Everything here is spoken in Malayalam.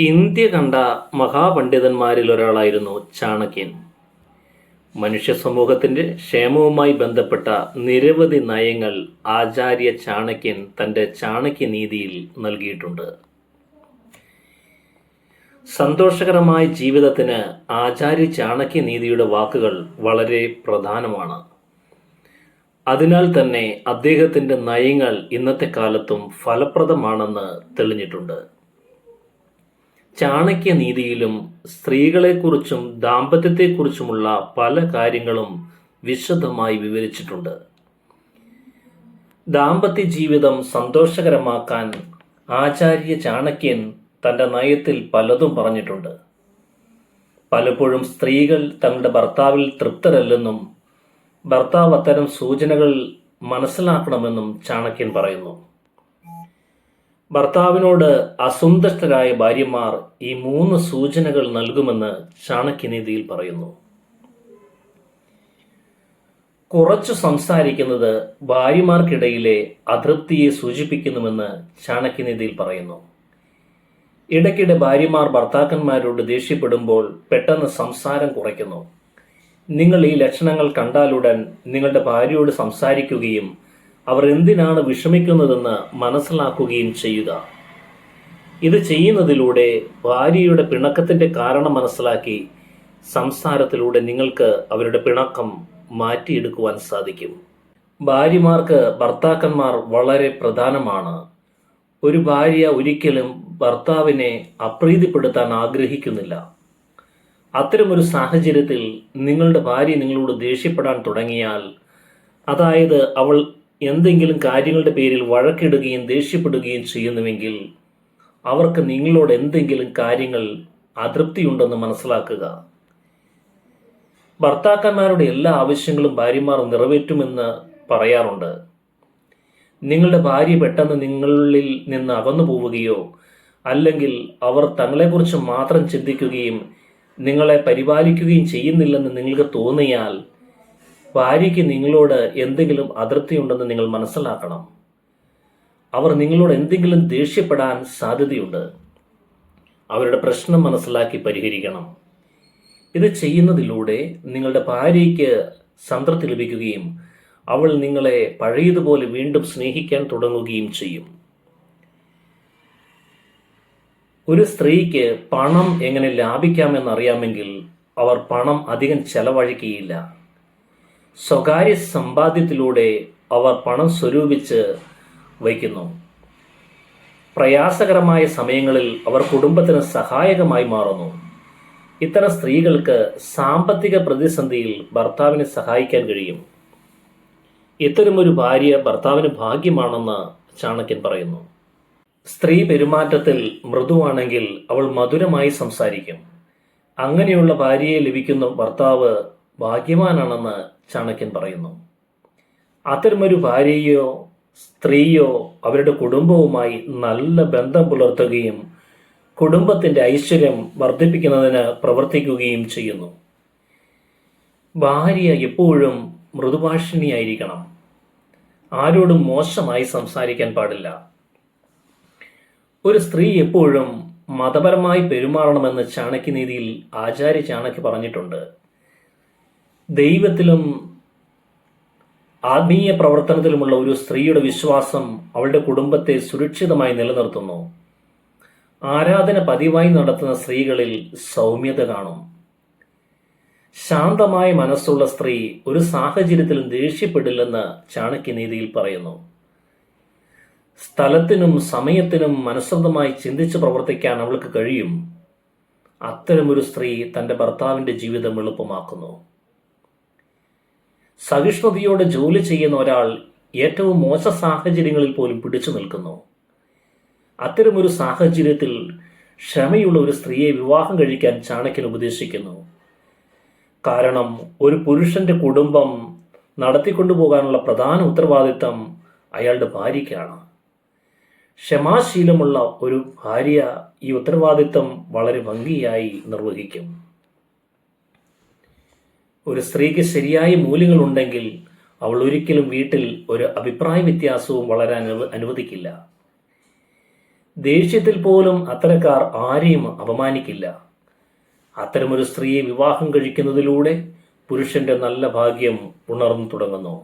ഇന്ത്യ കണ്ട മഹാപണ്ഡിതന്മാരിൽ ഒരാളായിരുന്നു ചാണക്യൻ. മനുഷ്യ സമൂഹത്തിന്റെ ക്ഷേമവുമായി ബന്ധപ്പെട്ട നിരവധി നയങ്ങൾ ആചാര്യ ചാണക്യൻ തന്റെ ചാണക്യനീതിയിൽ നൽകിയിട്ടുണ്ട്. സന്തോഷകരമായ ജീവിതത്തിന് ആചാര്യ ചാണക്യ ചാണക്യനീതിയുടെ വാക്കുകൾ വളരെ പ്രധാനമാണ്. അതിനാൽ തന്നെ അദ്ദേഹത്തിന്റെ നയങ്ങൾ ഇന്നത്തെ കാലത്തും ഫലപ്രദമാണെന്ന് തെളിഞ്ഞിട്ടുണ്ട്. ചാണക്യനീതിയിലും സ്ത്രീകളെക്കുറിച്ചും ദാമ്പത്യത്തെക്കുറിച്ചുമുള്ള പല കാര്യങ്ങളും വിശദമായി വിവരിച്ചിട്ടുണ്ട്. ദാമ്പത്യ ജീവിതം സന്തോഷകരമാക്കാൻ ആചാര്യ ചാണക്യൻ തന്റെ നയത്തിൽ പലതും പറഞ്ഞിട്ടുണ്ട്. പലപ്പോഴും സ്ത്രീകൾ തങ്ങളുടെ ഭർത്താവിൽ തൃപ്തരല്ലെന്നും ഭർത്താവ് അത്തരം സൂചനകൾ മനസ്സിലാക്കണമെന്നും ചാണക്യൻ പറയുന്നു. ഭർത്താവിനോട് അസന്തുഷ്ടരായ ഭാര്യമാർ ഈ മൂന്ന് സൂചനകൾ നൽകുമെന്ന് ചാണക്യനീതിയിൽ പറയുന്നു. കുറച്ചു സംസാരിക്കുന്നത് ഭാര്യമാർക്കിടയിലെ അതൃപ്തിയെ സൂചിപ്പിക്കുന്നുവെന്ന് ചാണക്യനീതിയിൽ പറയുന്നു. ഇടയ്ക്കിടെ ഭാര്യമാർ ഭർത്താക്കന്മാരോട് ദേഷ്യപ്പെടുമ്പോൾ പെട്ടെന്ന് സംസാരം കുറയ്ക്കുന്നു. നിങ്ങൾ ഈ ലക്ഷണങ്ങൾ കണ്ടാലുടൻ നിങ്ങളുടെ ഭാര്യയോട് സംസാരിക്കുകയും അവർ എന്തിനാണ് വിഷമിക്കുന്നതെന്ന് മനസ്സിലാക്കുകയും ചെയ്യുക. ഇത് ചെയ്യുന്നതിലൂടെ ഭാര്യയുടെ പിണക്കത്തിന്റെ കാരണം മനസ്സിലാക്കി സംസാരത്തിലൂടെ നിങ്ങൾക്ക് അവരുടെ പിണക്കം മാറ്റിയെടുക്കുവാൻ സാധിക്കും. ഭാര്യമാർക്ക് ഭർത്താക്കന്മാർ വളരെ പ്രധാനമാണ്. ഒരു ഭാര്യ ഒരിക്കലും ഭർത്താവിനെ അപ്രീതിപ്പെടുത്താൻ ആഗ്രഹിക്കുന്നില്ല. അത്തരമൊരു സാഹചര്യത്തിൽ നിങ്ങളുടെ ഭാര്യ നിങ്ങളോട് ദേഷ്യപ്പെടാൻ തുടങ്ങിയാൽ അതായത് അവൾ എന്തെങ്കിലും കാര്യങ്ങളുടെ പേരിൽ വഴക്കിടുകയും ദേഷ്യപ്പെടുകയും ചെയ്യുന്നുവെങ്കിൽ അവർക്ക് നിങ്ങളോട് എന്തെങ്കിലും കാര്യങ്ങൾ അതൃപ്തിയുണ്ടെന്ന് മനസ്സിലാക്കുക. ഭർത്താക്കന്മാരുടെ എല്ലാ ആവശ്യങ്ങളും ഭാര്യമാർ നിറവേറ്റുമെന്ന് പറയാറുണ്ട്. നിങ്ങളുടെ ഭാര്യ പെട്ടെന്ന് നിങ്ങളിൽ നിന്ന് അകന്നു പോവുകയോ അല്ലെങ്കിൽ അവർ തങ്ങളെക്കുറിച്ച് മാത്രം ചിന്തിക്കുകയും നിങ്ങളെ പരിപാലിക്കുകയും ചെയ്യുന്നില്ലെന്ന് നിങ്ങൾക്ക് തോന്നിയാൽ ഭാര്യയ്ക്ക് നിങ്ങളോട് എന്തെങ്കിലും അതൃപ്തിയുണ്ടെന്ന് നിങ്ങൾ മനസ്സിലാക്കണം. അവർ നിങ്ങളോട് എന്തെങ്കിലും ദേഷ്യപ്പെടാൻ സാധ്യതയുണ്ട്. അവരുടെ പ്രശ്നം മനസ്സിലാക്കി പരിഹരിക്കണം. ഇത് ചെയ്യുന്നതിലൂടെ നിങ്ങളുടെ ഭാര്യയ്ക്ക് സംതൃപ്തി ലഭിക്കുകയും അവൾ നിങ്ങളെ പഴയതുപോലെ വീണ്ടും സ്നേഹിക്കാൻ തുടങ്ങുകയും ചെയ്യും. ഒരു സ്ത്രീക്ക് പണം എങ്ങനെ ലാഭിക്കാമെന്നറിയാമെങ്കിൽ അവർ പണം അധികം ചെലവഴിക്കുകയില്ല. സ്വകാര്യ സമ്പാദ്യത്തിലൂടെ അവർ പണം സ്വരൂപിച്ച് വയ്ക്കുന്നു. പ്രയാസകരമായ സമയങ്ങളിൽ അവർ കുടുംബത്തിന് സഹായകമായി മാറുന്നു. ഇത്തരം സ്ത്രീകൾക്ക് സാമ്പത്തിക പ്രതിസന്ധിയിൽ ഭർത്താവിനെ സഹായിക്കാൻ കഴിയും. ഇത്തരമൊരു ഭാര്യ ഭർത്താവിന് ഭാഗ്യമാണെന്ന് ചാണക്യൻ പറയുന്നു. സ്ത്രീ പെരുമാറ്റത്തിൽ മൃദുവാണെങ്കിൽ അവൾ മധുരമായി സംസാരിക്കും. അങ്ങനെയുള്ള ഭാര്യയെ ലഭിക്കുന്ന ഭർത്താവ് ഭാഗ്യവാനാണെന്ന് ചാണക്യൻ പറയുന്നു. അത്തരമൊരു ഭാര്യയോ സ്ത്രീയോ അവരുടെ കുടുംബവുമായി നല്ല ബന്ധം പുലർത്തുകയും കുടുംബത്തിന്റെ ഐശ്വര്യം വർദ്ധിപ്പിക്കുന്നതിന് പ്രവർത്തിക്കുകയും ചെയ്യുന്നു. ഭാര്യ എപ്പോഴും മൃദുഭാഷിണിയായിരിക്കണം. ആരോടും മോശമായി സംസാരിക്കാൻ പാടില്ല. ഒരു സ്ത്രീ എപ്പോഴും മതപരമായി പെരുമാറണമെന്ന് ചാണക്യനീതിയിൽ ആചാര്യ ചാണക്യ പറഞ്ഞിട്ടുണ്ട്. ദൈവത്തിലും ആത്മീയ പ്രവർത്തനത്തിലുമുള്ള ഒരു സ്ത്രീയുടെ വിശ്വാസം അവളുടെ കുടുംബത്തെ സുരക്ഷിതമായി നിലനിർത്തുന്നു. ആരാധന പതിവായി നടത്തുന്ന സ്ത്രീകളിൽ സൗമ്യത കാണും. ശാന്തമായ മനസ്സുള്ള സ്ത്രീ ഒരു സാഹചര്യത്തിലും ദേഷ്യപ്പെടില്ലെന്ന് ചാണക്യനീതിയിൽ പറയുന്നു. സ്ഥലത്തിനും സമയത്തിനും മനസ്സൃതമായി ചിന്തിച്ച് പ്രവർത്തിക്കാൻ അവൾക്ക് കഴിയും. അത്തരമൊരു സ്ത്രീ തന്റെ ഭർത്താവിന്റെ ജീവിതം എളുപ്പമാക്കുന്നു. സഹിഷ്ണുതയോടെ ജോലി ചെയ്യുന്ന ഒരാൾ ഏറ്റവും മോശ സാഹചര്യങ്ങളിൽ പോലും പിടിച്ചു നിൽക്കുന്നു. അത്തരമൊരു സാഹചര്യത്തിൽ ക്ഷമയുള്ള ഒരു സ്ത്രീയെ വിവാഹം കഴിക്കാൻ ചാണക്യൻ ഉപദേശിക്കുന്നു. കാരണം ഒരു പുരുഷന്റെ കുടുംബം നടത്തിക്കൊണ്ടുപോകാനുള്ള പ്രധാന ഉത്തരവാദിത്തം അയാളുടെ ഭാര്യയ്ക്കാണ്. ക്ഷമാശീലമുള്ള ഒരു ഭാര്യ ഈ ഉത്തരവാദിത്തം വളരെ ഭംഗിയായി നിർവഹിക്കും. ഒരു സ്ത്രീക്ക് ശരിയായ മൂല്യങ്ങൾ ഉണ്ടെങ്കിൽ അവൾ ഒരിക്കലും വീട്ടിൽ ഒരു അഭിപ്രായ വ്യത്യാസവും വളരാൻ അനുവദിക്കില്ല. ദേഷ്യത്തിൽ പോലും അത്തരക്കാർ ആരെയും അപമാനിക്കില്ല. അത്തരമൊരു സ്ത്രീയെ വിവാഹം കഴിക്കുന്നതിലൂടെ പുരുഷന്റെ നല്ല ഭാഗ്യം ഉണർന്നു തുടങ്ങുന്നു.